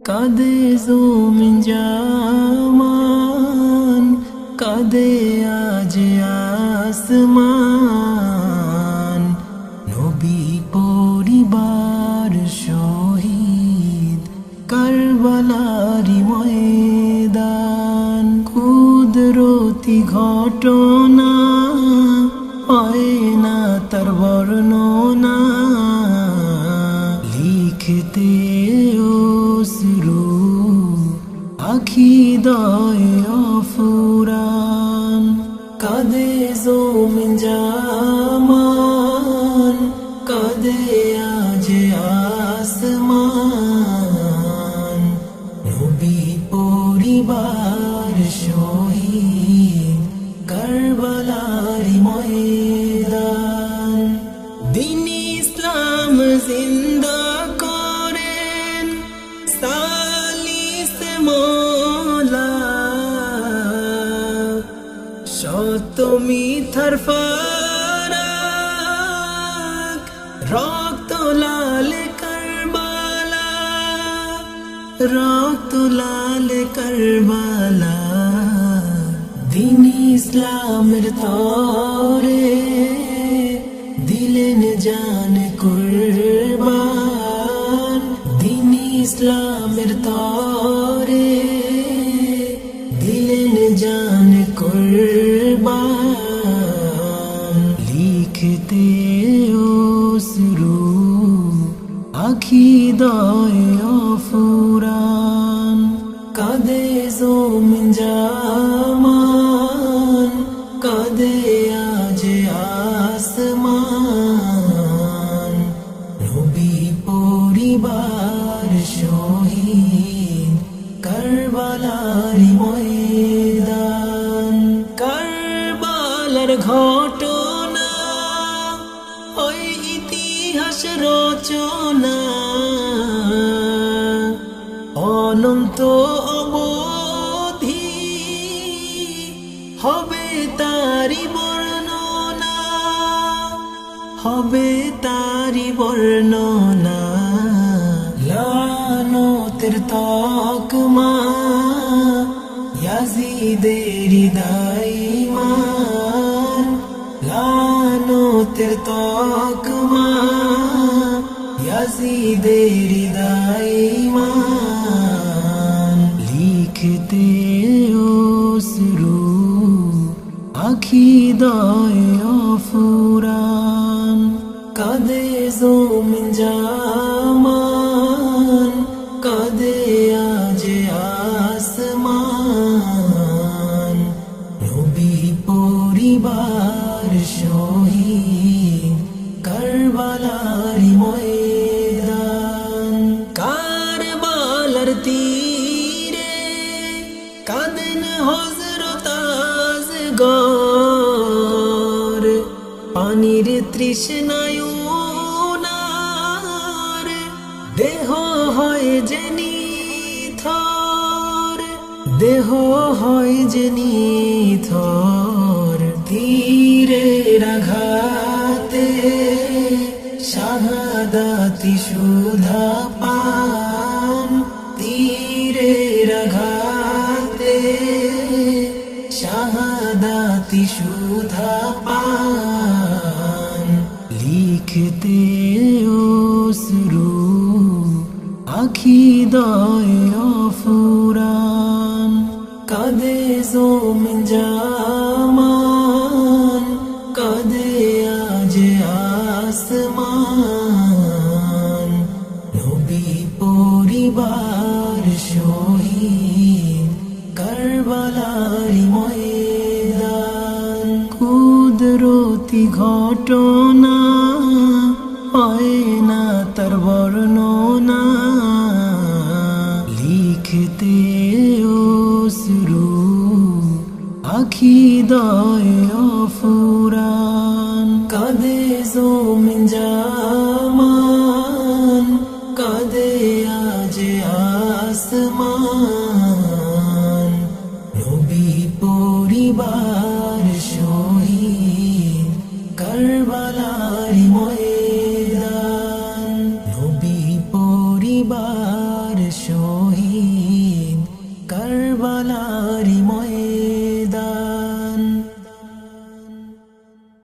কাদে জমিন জামান, কাদে আজ আসমান। নবী পরিবার শহীদ, কারবালারি ময়দান। কুদরতি ঘটনা হয় না তার বর্ণনা। অশ্রু আখি দয় অফুরান। কাদে জমিন জামান শত মিথার ফারাক রক্ত লাল করবালা রক্ত লাল করবালা। দিন ইসলামের তরে দিলেন জান কাদে জমিন জামান, কাদে আজ আসমান। নবী পরিবার শহীদ, কারবালারি ময়দান। কারবালার ঘটনা, ওই ইতিহাস রচনা। অনন্ত অবধি তারি বর্ণনা হবে তারি বর্ণনা। লানতের তকমা ইয়াজিদের দাইমান লানতের তকমা ইয়াজিদের দাইমান আখি দয় ফুরান কাদে জমিন জামান পানির তৃষ্ণায় দেহ হয় জেনি থর দেহ হয় জেনি থর তীরে রাঘাতে শাহাদাতি সুধা পান, তীরে রাঘাতে শাহাদাতি সুধা পান। লিখতে অশ্রু, আখি দয় ফুরান কাদে জমিন জামান, কাদে আজ আসমান। নবী পরিবার শহীদ, কারবালারি ময়দান। কুদরতি ঘটনা হয় না তার বর্ণনা। লিখতে অশ্রু আখি দয় ফুরান কাদে জমিন জামান, কাদে আজ আসমান। নবী পরিবার ময়দান নবী